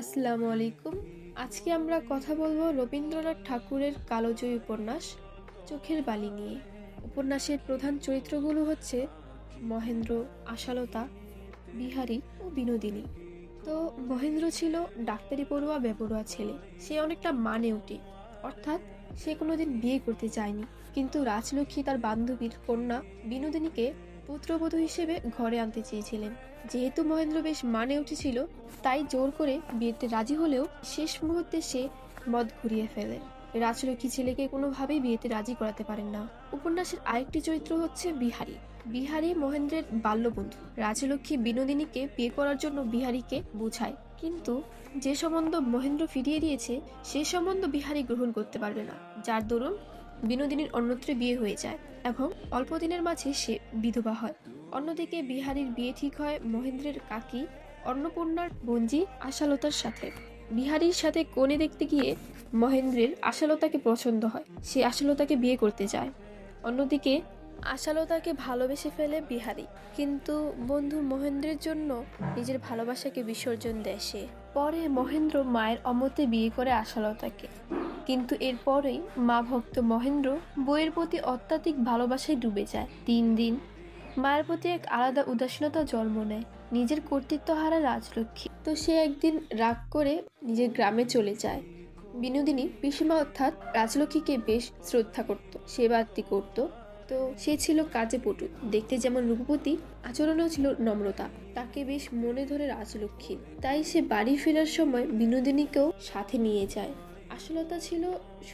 আসসালামু আলাইকুম আজকে আমরা কথা বলব রবীন্দ্রনাথ ঠাকুরের কালোজয়ী উপন্যাস, চোখের বালি নিয়ে। উপন্যাসের প্রধান চরিত্রগুলো হচ্ছে মহেন্দ্র আশালতা, বিহারী ও বিনোদিনী। তো মহেন্দ্র ছিল ডাক্তারি পড়ুয়া, বেপরুয়া ছেলে। সে অনেকটা মানে ওঠে অর্থাৎ সে কোনোদিন বিয়ে করতে চায়নি। কিন্তু রাজলক্ষ্মী তার বান্ধবীর কন্যা বিনোদিনীকে পুত্রবধূ হিসেবে ঘরে আনতে চেয়েছিলেন। যেহেতু মহেন্দ্র বেশ মানে উঠেছিল, তাই জোর করে বিয়েতে রাজি হলেও শেষ মুহূর্তে সে মদ ঘুরিয়ে ফেলে। রাজলক্ষ্মী ছেলেকে কোনোভাবেই বিয়েতে রাজি করাতে পারেন না। উপন্যাসের আরেকটি চরিত্র হচ্ছে বিহারী। বিহারী মহেন্দ্রের বাল্যবন্ধু। রাজলক্ষ্মী বিনোদিনীকে বিয়ে করার জন্য বিহারীকে বুঝায়, কিন্তু যে সম্বন্ধ মহেন্দ্র ফিরিয়ে দিয়েছে, সে সম্বন্ধ বিহারী গ্রহণ করতে পারবে না। যার দরুন বিনোদিনীর অন্যত্রে বিয়ে হয়ে যায় এবং অল্প দিনের মাঝে সে বিধবা হয়। অন্যদিকে বিহারীর বিয়ে ঠিক হয় মহেন্দ্রের কাকি অন্নপূর্ণার বঞ্জি আশালতার সাথে। বিহারীর সাথে কোণে দেখতে গিয়ে মহেন্দ্রের আশালতাকে পছন্দ হয়। সে আশালতাকে বিয়ে করতে যায়। অন্যদিকে আশালতাকে ভালোবেসে ফেলে বিহারি। কিন্তু বন্ধু মহেন্দ্রের জন্য নিজের ভালোবাসাকে বিসর্জন দেয় সে। পরে মহেন্দ্র মায়ের অমতে বিয়ে করে আশালতাকে। কিন্তু এরপরেই মা ভক্ত মহেন্দ্র বইয়ের প্রতি অত্যাধিক ভালোবাসায় ডুবে যায় তিন দিন। মায়ের প্রতি এক আলাদা উদাসীনতা জন্ম নেয়। নিজের কর্তৃত্ব হারা রাজলক্ষ্মী। তো সে একদিন রাগ করে নিজের গ্রামে চলে যায়। বিনোদিনী পিসিমা অর্থাৎ রাজলক্ষ্মীকে বেশ শ্রদ্ধা করত সেবার্তি করত। তো সে ছিল কাজে পটু। দেখতে যেমন রূপবতী, আচরণেও ছিল নম্রতা। তাকে বেশ মনে ধরে রাজলক্ষ্মী। তাই সে বাড়ি ফেরার সময় বিনোদিনীকেও সাথে নিয়ে যায়। আশলতা ছিল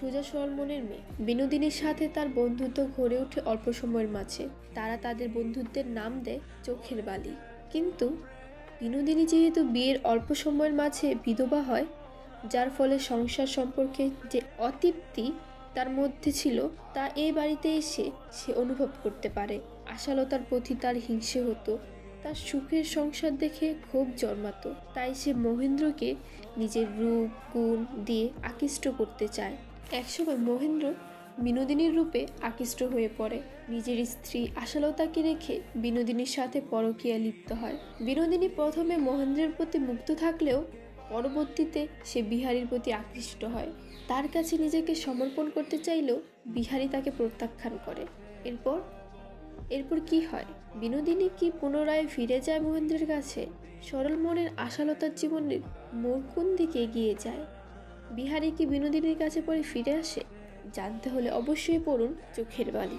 সোজা সরল মনের মেয়ে। বিনোদিনীর সাথে তার বন্ধুত্ব গড়ে ওঠে অল্প সময়ের মাঝে। তারা তাদের বন্ধুত্বের নাম দেয় চোখের বালি। কিন্তু বিনোদিনী যেহেতু বিয়ের অল্প সময়ের মাঝে বিধবা হয়, যার ফলে সংসার সম্পর্কে যে অতৃপ্তি তার মধ্যে ছিল, তা এই বাড়িতে এসে সে অনুভব করতে পারে। আশালতার প্রতি তার হিংসে হতো তার সুখের সংসার দেখে ক্ষোভ জন্মাতো। তাই সে মহেন্দ্রকে নিজের রূপ, গুণ দিয়ে আকৃষ্ট করতে চায়। একসময় মহেন্দ্র বিনোদিনীর রূপে আকৃষ্ট হয়ে পড়ে। নিজের স্ত্রী আশালতাকে রেখে বিনোদিনীর সাথে পরকীয়া লিপ্ত হয়। বিনোদিনী প্রথমে মহেন্দ্রের প্রতি মুক্ত থাকলেও পরবর্তীতে সে বিহারীর প্রতি আকৃষ্ট হয়। তার কাছে নিজেকে সমর্পণ করতে চাইলেও বিহারী তাকে প্রত্যাখ্যান করে। এরপর এরপর কি হয়? বিনোদিনী কি পুনরায় ফিরে যায় মহেন্দ্রের কাছে? সরল মনের আশালতার জীবনের মোড় কোন দিকে এগিয়ে যায়? বিহারী কি বিনোদিনীর কাছে পরে ফিরে আসে? জানতে হলে অবশ্যই পড়ুন চোখের বালি।